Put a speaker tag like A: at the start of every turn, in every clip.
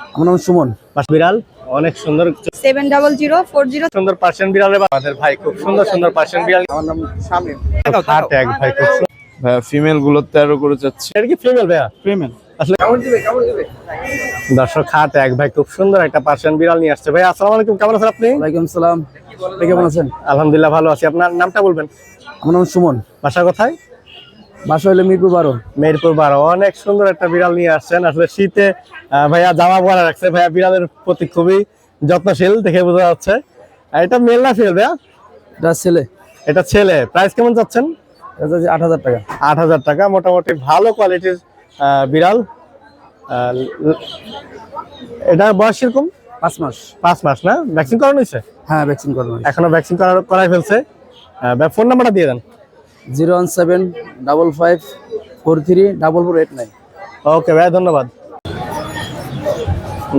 A: আমার নাম সুমন।
B: বিড়াল? অনেক সুন্দর।
C: Seven double zero four zero
B: সুন্দর পার্সিয়ান বিড়ালের বা- আমাদের ভাই খুব সুন্দর সুন্দর পার্সিয়ান বিড়াল।
A: আমার নাম শামিম।
B: ভাই খুব
D: ভাইয়া ফিমেলগুলো তেরো করে যাচ্ছে।
B: এটা কি ফিমেল ভাইয়া? আসলে দর্শক হাট এক ভাই খুব সুন্দর একটা পার্সিয়ান বিড়াল নিয়ে আসছে। ভাই আসসালামু আলাইকুম কেমন আছেন আপনি?
A: ওয়ালাইকুম সালাম। আপনি কেমন আছেন?
B: আলহামদুলিল্লাহ ভালো আছি। আপনার নামটা বলবেন।
A: আমার নাম সুমন।
B: বাসা কোথায়?
A: বাসা হইলে মিরপুর বারো।
B: মেহেরপুর বারো। অনেক সুন্দর একটা বিড়াল নিয়ে আসছেন। আসলে শীতে ভাইয়া জামা পরা রাখছে। ভাইয়া বিড়ালের প্রতি খুবই যত্নশীল দেখে বোঝা যাচ্ছে। এটা মেল না ফিল ভাইয়া?
A: এটা ছেলে।
B: এটা ছেলে। প্রাইস কেমন যাচ্ছেন?
A: আট হাজার টাকা।
B: আট হাজার টাকা। মোটামুটি ভালো কোয়ালিটির বিড়াল। এটা বয়স কীরকম?
A: পাঁচ মাস।
B: পাঁচ মাস না? ভ্যাকসিন করানো হয়েছে?
A: হ্যাঁ ভ্যাকসিন করানো
B: এখনও ভ্যাকসিন করাই ফেলছে। ফোন নাম্বারটা দিয়ে দেন।
A: Zero one seven double five four three double four eight nine.
B: Okay ভাই ধন্যবাদ।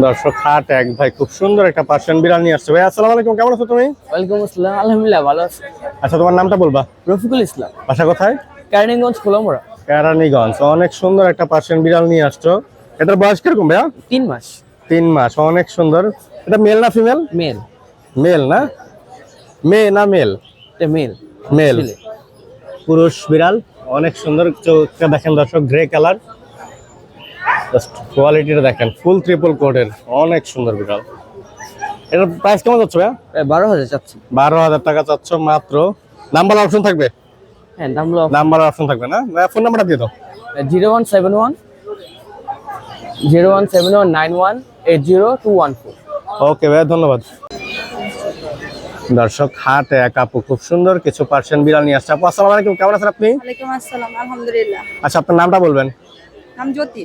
B: দর্শক হাট এক ভাই খুব সুন্দর একটা পার্সিয়ান বিড়াল নিয়ে আসছে। ভাই আসসালামু আলাইকুম কেমন আছো তুমি?
E: ওয়ালাইকুম আসসালাম আলহামদুলিল্লাহ ভালো আছি।
B: আচ্ছা তোমার নামটা বলবা?
E: রফিকুল ইসলাম।
B: বাসা কোথায়?
E: কার্নিগঞ্জ খোলামোড়া
B: কেরানীগঞ্জ। অনেক সুন্দর একটা পার্সিয়ান বিড়াল নিয়ে আসছো। এটার বয়স কীরকম ভাইয়া?
E: তিন মাস।
B: তিন মাস অনেক সুন্দর। এটা মেল না ফিমেল?
E: মেল।
B: মেল না? মেয়ে না মেল?
E: এটা মেল।
B: মেল। পুরুষ বিড়াল অনেক সুন্দর চোখটা দেখেন দর্শক গ্রে কালার কোয়ালিটিটা দেখেন ফুল ট্রিপল কোটের অনেক সুন্দর বিড়াল। এটার প্রাইস কেমন যাচ্ছে ভাইয়া?
E: বারো হাজার চাচ্ছি।
B: বারো হাজার টাকা চাচ্ছ মাত্র। নাম্বার অপশন থাকবে?
E: হ্যাঁ
B: নাম্বার অপশন থাকবে না? ফোন নাম্বারটা দিয়ে দাও।
E: Zero one seven one zero one seven one nine one eight zero two one four.
B: Okay ভাইয়া ধন্যবাদ। দর্শক হাট এক আপু খুব সুন্দর কিছু পার্সিয়ান বিড়াল নিয়ে আসছে। আপু আসসালামু আলাইকুম কেমন আছেন আপনি?
C: ওয়ালাইকুম আসসালাম আলহামদুলিল্লাহ।
B: আচ্ছা আপনার নামটা বলবেন?
C: নাম জ্যোতি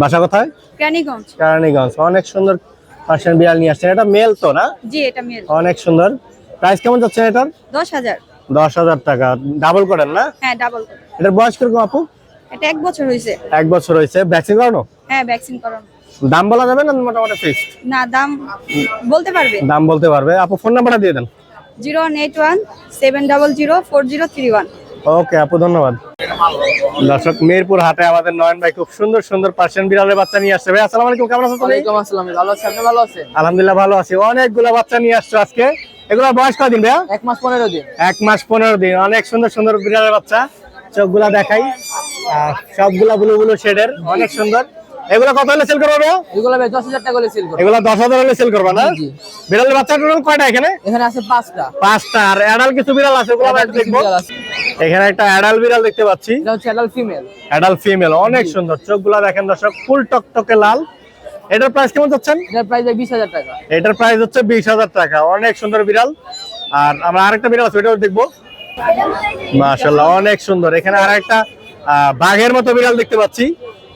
B: বাসা কোথায়?
C: ক্যানিগঞ্জ
B: কেরানীগঞ্জ অনেক সুন্দর পার্সিয়ান বিড়াল নিয়ে আসছেন। এটা মেল তো না?
C: জি এটা মেল।
B: অনেক সুন্দর। প্রাইস কেমন যাচ্ছে এটার?
C: দশ হাজার।
B: দশ হাজার টাকা। ডাবল করেন না?
C: হ্যাঁ ডাবল
B: এটার বয়স কীরকম আপু?
C: এটা এক বছর হয়েছে
B: এক বছর হয়েছে ভ্যাকসিন করানো?
C: হ্যাঁ ভ্যাকসিন করানো।
B: দাম বলা যাবে না মোটামুটি ফিক্সড
C: না দাম বলতে পারবে।
B: দাম বলতে পারবে। আপু ফোন নাম্বারটা দিয়ে দেন।
C: Zero one eight one seven double zero four zero three one.
B: Okay আপু ধন্যবাদ। দর্শক মিরপুর হাটে আমাদের নয়ন ভাই খুব সুন্দর সুন্দর পার্সিয়ান বিড়ালের বাচ্চা নিয়ে আসছে। ভাই আসসালামু আলাইকুম কেমন আছো তুমি
E: ওয়ালাইকুম আসসালাম ভালো আছি আপনি? ভালো আছেন?
B: আলহামদুলিল্লাহ ভালো আছি। অনেকগুলো বাচ্চা নিয়ে আসছো আজকে। এগুলোর বয়স কদিন ভাইয়া?
E: এক মাস পনেরো দিন।
B: এক মাস পনেরো দিন। অনেক সুন্দর সুন্দর বিড়ালের বাচ্চা। চোখগুলা দেখাই। সবগুলা বুলু বুলু শেডের অনেক সুন্দর। এগুলো কত হলে সেল করবে
E: এগুলো ভাই দশ হাজার টাকা করে সেল করব।
B: এগুলো দশ হাজার হলে সেল করবা না?
E: জি।
B: বিড়ালের বাচ্চা টোটাল কয়টা এখানে?
E: আছে
B: আর অ্যাডাল কিছু বিড়াল আছে ওগুলো আমরা একটু দেখব।
E: বিড়াল আছে।
B: এখানে একটা অ্যাডাল বিড়াল দেখতে পাচ্ছি।
E: এটা হচ্ছে অ্যাডাল্ট ফিমেল
B: অ্যাডাল ফিমেল অনেক সুন্দর। চোখগুলা দেখেন দর্শক ফুল টকটকে লাল। এটার প্রাইস কেমন চাচ্ছেন?
E: এটার প্রাইস বিশ হাজার টাকা।
B: এটার প্রাইস হচ্ছে বিশ হাজার টাকা। অনেক সুন্দর বিড়াল। আর আমরা আরেকটা বিড়াল আছে ওটাও দেখব। অনেক সুন্দর। এখানে আরেকটা বাঘের মতো বিড়াল দেখতে পাচ্ছি।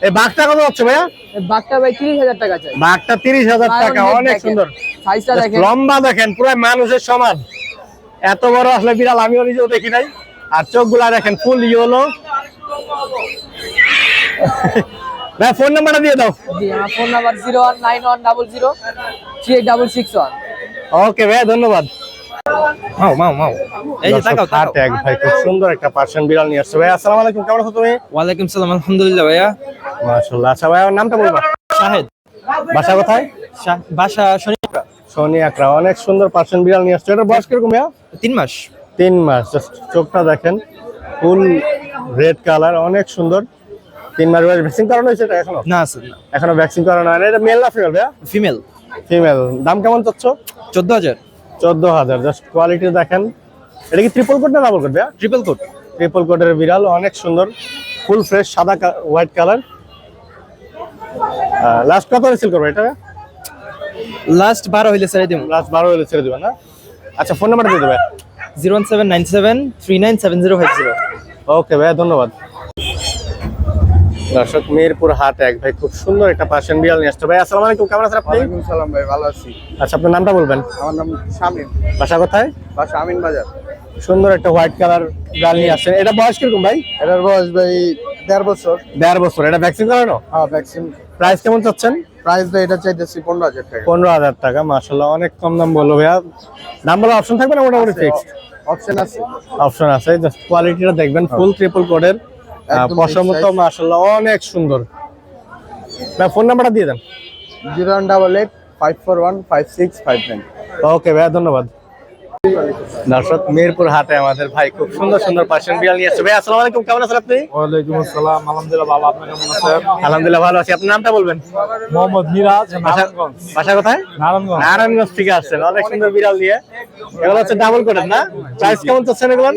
B: এই বাঘটা কত হচ্ছে ভাইয়া?
E: বাঘটা ভাই তিরিশ হাজার টাকা চাই।
B: বাঘটা তিরিশ হাজার টাকা অনেক সুন্দর।
E: সাইজটা দেখেন।
B: লম্বা দেখেন পুরো মানুষের সমান। এত বড় আসলে বিড়াল আমিও নিজেও দেখি নাই। আর চোখগুলা দেখেন ফুল ইয়েলো ভাই ফোন নাম্বারটা দিয়ে দাও।
E: জি আমার phone number zero one nine one double zero three eight double six one
B: okay ভাই ধন্যবাদ।
D: মাও মাও মাও। এই যে তাকাও
B: দর্শক, ভাই খুব সুন্দর একটা পার্সিয়ান বিড়াল নিয়ে আসছে। ভাই আসসালামু আলাইকুম কেমন আছো তুমি?
D: সালাম আলহামদুলিল্লাহ ভাইয়া।
B: মাশাআল্লাহ। আচ্ছা ভাই আমার নামটা বলবা?
D: শাহেদ।
B: বাসা কোথায়?
D: বাসা শনি
B: সোনি আকরা অনেক সুন্দর পার্সিয়ান বিড়াল নিয়ে আসছে। এটার বয়স কীরকম ভাইয়া?
D: তিন মাস।
B: তিন মাস জাস্ট চোখটা দেখেন। ফুল রেড কালার অনেক সুন্দর। তিন মাস বয়স। ভ্যাকসিন করানো হয়েছে এটা এখনও?
D: না না।
B: এখনও ভ্যাকসিন করানো হয় না। এটা মেল না ফিমেল ভাইয়া?
D: ফিমেল
B: ফিমেল দাম কেমন চাচ্ছ?
D: চোদ্দ হাজার।
B: চোদ্দ হাজার। জাস্ট কোয়ালিটি দেখেন। এটা কি ট্রিপল কোট না ডাবল কোট ভাইয়া?
D: ট্রিপল কোট
B: ট্রিপল কোটের বিড়াল অনেক সুন্দর। ফুল ফ্রেশ সাদা হোয়াইট কালার লাস্ট কত রিসিল করবে এটা?
D: লাস্ট বারো হইলে ছেড়ে দিব
B: লাস্ট বারো হইলে ছেড়ে দেবে না? আচ্ছা ফোন নাম্বারটা দিয়ে দেবে।
D: Zero one seven nine seven three nine seven zero five zero
B: okay ভাইয়া ধন্যবাদ। দর্শক মিরপুর হাট এক। ভাই খুব সুন্দর একটা পার্সিয়ান বিড়াল নিয়ে আসছে। ভাই আসসালামু আলাইকুম কেমন আছেন আপনি?
A: ওয়ালাইকুম সালাম ভাই ভালো আছি।
B: আচ্ছা আপনার নামটা বলবেন?
A: আমার নাম শামিম।
B: বাসা কোথায়?
A: বাসা আমিন বাজার
B: সুন্দর একটা হোয়াইট কালার বিড়াল নিয়ে আসছেন। এটা বয়স কীরকম ভাই?
A: এটার বয়স ভাই দেড় বছর।
B: দেড় বছর। এটা ভ্যাকসিন করানো?
A: হ্যাঁ ভ্যাকসিন
B: প্রাইস কেমন চাচ্ছেন?
A: প্রাইস এটা চাইতেছি পনেরো হাজার টাকা।
B: পনেরো হাজার টাকা মাসাল্লাহ অনেক কম দাম বলল ভাইয়া। দাম বলার অপশন থাকবে না মোটামুটি ফিক্সড
A: অপশন আছে।
B: অপশন আছে জাস্ট কোয়ালিটিটা দেখবেন ফুল ট্রিপল কোডের পশমতো মাসাল্লাহ অনেক সুন্দর। ভাই ফোন নাম্বারটা দিয়ে দেন।
A: Zero one double eight five four one five six five nine.
B: Okay ভাইয়া ধন্যবাদ। দর্শক মিরপুর হাটে আমাদের ভাই খুব সুন্দর সুন্দর পার্সিয়ান বিড়াল নিয়ে আসছে। ভাই আসসালামু আলাইকুম কেমন আছেন আপনি?
F: ওয়ালাইকুম আসসালাম আলহামদুলিল্লাহ ভালো। আপনি কেমন আছেন?
B: আলহামদুলিল্লাহ ভালো আছি। আপনার নামটা বলবেন?
F: মোহাম্মদ মিরাজ নারায়ণগঞ্জ
B: বাসা কোথায়?
F: নারায়ণগঞ্জ।
B: নারায়ণগঞ্জ থেকে আসছেন। অনেক সুন্দর বিড়াল দিয়ে এগুলো হচ্ছে ডাবল কোটের না? প্রাইস কেমন চাচ্ছেন এগুলো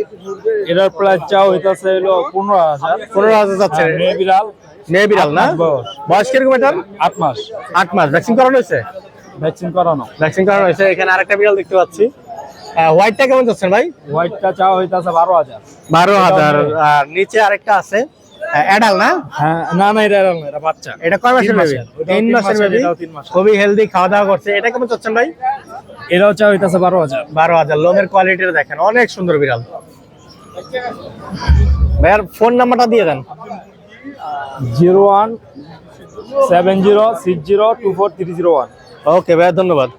F: এটার প্রাইস চাও হইতাছে হলো পনেরো হাজার।
B: পনেরো হাজার চাচ্ছেন।
F: মেয়ে বিড়াল?
B: মেয়ে বিড়াল না?
F: বয়স।
B: কীরকম এটার?
F: আট মাস।
B: আট মাস। ভ্যাকসিন করানো হয়েছে?
F: ভ্যাকসিন করানো।
B: ভ্যাকসিন করানো হয়েছে। এখানে আরেকটা বিড়াল দেখতে পাচ্ছি। হোয়াইটটা কেমন চাচ্ছেন ভাই?
F: হোয়াইটটা চাও হইতাছে বারো হাজার।
B: বারো হাজার। আর নিচে আরেকটা আছে। অ্যাডাল না?
F: হ্যাঁ না না এটা এরকম না, এটা বাচ্চা।
B: এটা কয় মাসের বেবি তিন
F: তিন
B: মাসের
F: মাসের,
B: বেবি
F: এটাও তিন মাসের।
B: খুবই হেলদি খাওয়া দাওয়া করছে। এটা কেমন চাচ্ছেন ভাই?
F: এটাও হইতাছে বারো হাজার।
B: বারো হাজার। লোমের কোয়ালিটিটা দেখেন অনেক সুন্দর বিড়াল। ভাইয়ার ফোন নাম্বারটা দিয়ে দেন।
F: Zero one seven zero six zero two four three zero one.
B: Okay ভাইয়া ধন্যবাদ।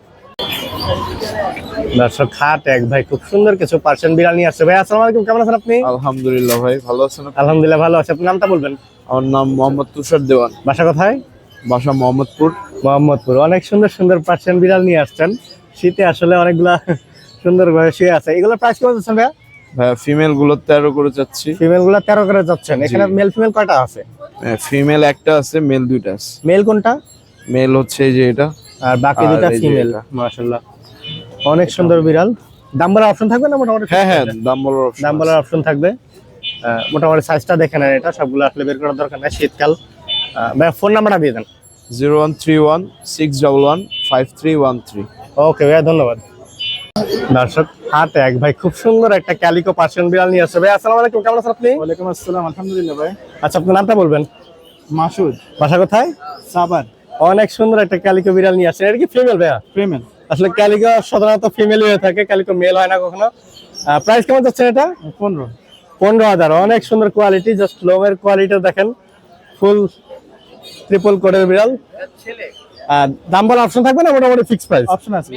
B: দর্শক খাট এক ভাই খুব সুন্দর কিছু পার্সেন্ট বিড়াল নিয়ে আসছে। ভাই আসসালামু আলাইকুম কেমন আছেন আপনি?
A: আলহামদুলিল্লাহ ভাই ভালো আছেন
B: আলহামদুলিল্লাহ ভালো আছে। আপনার নামটা বলবেন?
A: আমার নাম মোহাম্মদ তুষার দেওয়ান।
B: বাসা কোথায়?
A: বাসা মোহাম্মদপুর।
B: মোহাম্মদপুর। অনেক সুন্দর সুন্দর পার্সিয়ান বিড়াল নিয়ে আসছেন। শীতে আসলে অনেকগুলা সুন্দর ভাবে শুয়ে আছে। এগুলো প্রাইস যাচ্ছেন ভাইয়া?
A: ভাইয়া ফিমেলগুলো তেরো করে
B: যাচ্ছি। ফিমেলগুলো তেরো করে যাচ্ছেন। এখানে মেল ফিমেল কয়টা আছে?
A: ফিমেল একটা আছে মেল দুইটা আছে।
B: মেল কোনটা?
A: মেল হচ্ছে এই যে এটা।
B: আর বাকি দুটা ফিমেল। মাশাআল্লাহ। অনেক সুন্দর বিড়াল। দাম বলার অপশন থাকবে না মোটামুটি?
A: হ্যাঁ হ্যাঁ দাম বলার
B: দাম বলার অপশন থাকবে। মোটামুটি সাইজটা দেখে নেন এটা সবগুলো আসলে বের করার দরকার নাই শীতকাল। ভাইয়া ফোন নাম্বারটা দিয়ে দেন।
A: Zero one three one six double one five three one three.
B: Okay ভাইয়া ধন্যবাদ। দর্শক হাট এক ভাই খুব সুন্দর একটা ক্যালিকো পার্সিয়ান বিড়াল নিয়ে আসছে। ভাই আসসালামু আলাইকুম কেমন আছেন আপনি?
F: ওয়ালাইকুম আসসালাম আলহামদুলিল্লাহ ভাই।
B: আচ্ছা আপনার নামটা বলবেন?
F: মাসুদ।
B: বাসা কোথায়?
F: সাবার
B: অনেক সুন্দর একটা ক্যালিকো বিড়াল নিয়ে আসছেন। এটা কি ফিমেল ভাইয়া?
F: প্রেমেন
B: আসলে ক্যালিকো সাধারণত ফিমেল হয়ে থাকে ক্যালিকো মেল হয় না কখনো। প্রাইস কেমন যাচ্ছে এটা?
F: পনেরো।
B: পনেরো হাজার অনেক সুন্দর কোয়ালিটি জাস্ট লোমের কোয়ালিটি দেখেন। ফুল ট্রিপল কোডের বিড়াল। আর দাম বলার অপশন থাকবে না? মোটামুটি ফিক্স প্রাইস
F: অপশন আছে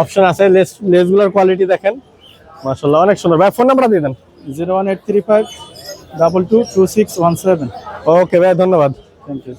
B: অপশন আছে। লেস লেসগুলোর কোয়ালিটি দেখেন। মাশাআল্লাহ অনেক সুন্দর। ভাই ফোন নাম্বার দিয়ে দেন।
F: Zero one eight three five double two two six one seven.
B: Okay ভাই ধন্যবাদ।
F: Thank you